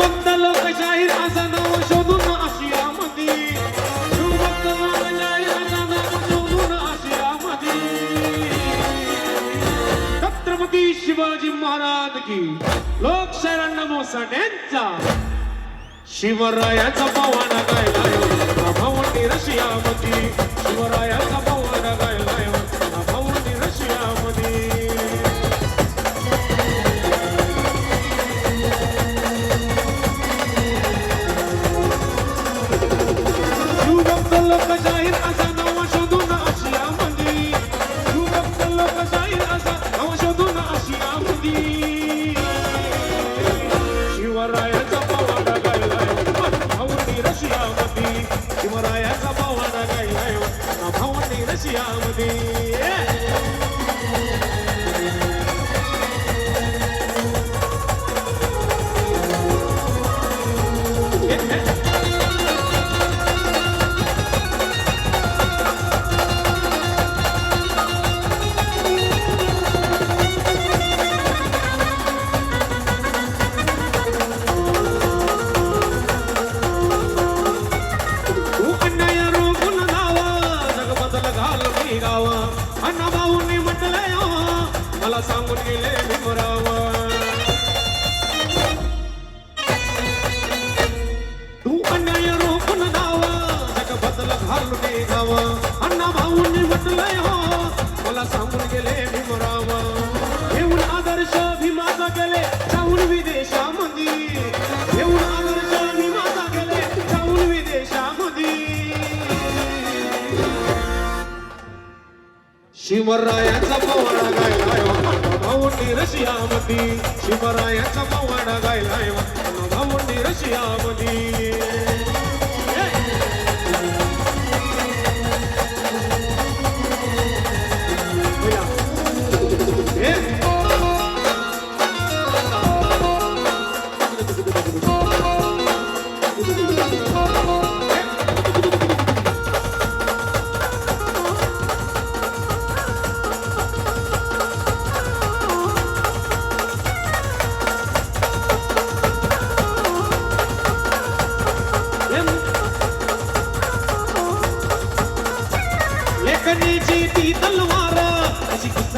शिवभक्त लोकशाहीर असं नाव शोधून आशियामध्ये. शिवभक्त लोकशाहीर असं नाव शोधून आशियामध्ये. छत्रपती शिवाजी महाराज की लोकशाहीरांना मोसाड्यांचा शिवरायाचा पवाडा गायला भावंडी रशियामध्ये. शिवरायाचा पवाडा गायला शिवभक्त लोकशाहीर असा नाव शोधून आशियामध्ये शिवभक्त लोकशाहीर असा नाव शोधून आशियामध्ये शिवरायाचा पवाडा गायलाय. भावंडी रशियामध्ये शिवरायाचा पवाडा गायलाय. भावनी रशियामध्ये तू सांगून गेले शिवरायाचा पवाडा गायलाय. भावंडी रशियामध्ये शिवरायाचा पवाडा गायलाय.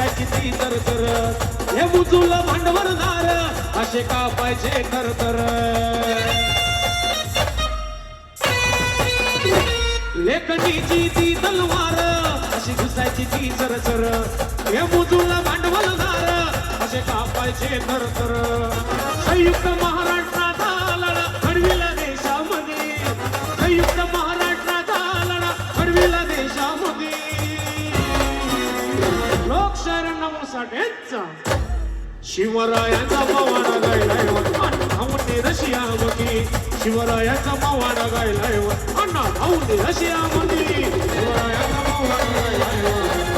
काय किती तर तर हे बुजूला भांडवलदार असे का पाहिजे तर तर लेखणीची ती तलवार अशी घुसायची ती चर चर हे बुजूला भांडवलदार असे का पाहिजे तर तर संयुक्त महाराष्ट्र अक्षरनाम साठेचा शिवरायाचा पवाडा गायलाय अण्णा भाऊने रशिया मगी शिवरायाचा पवाडा गायलाय अण्णा भाऊने रशिया मगी शिवरायाचा पवाडा गायलाय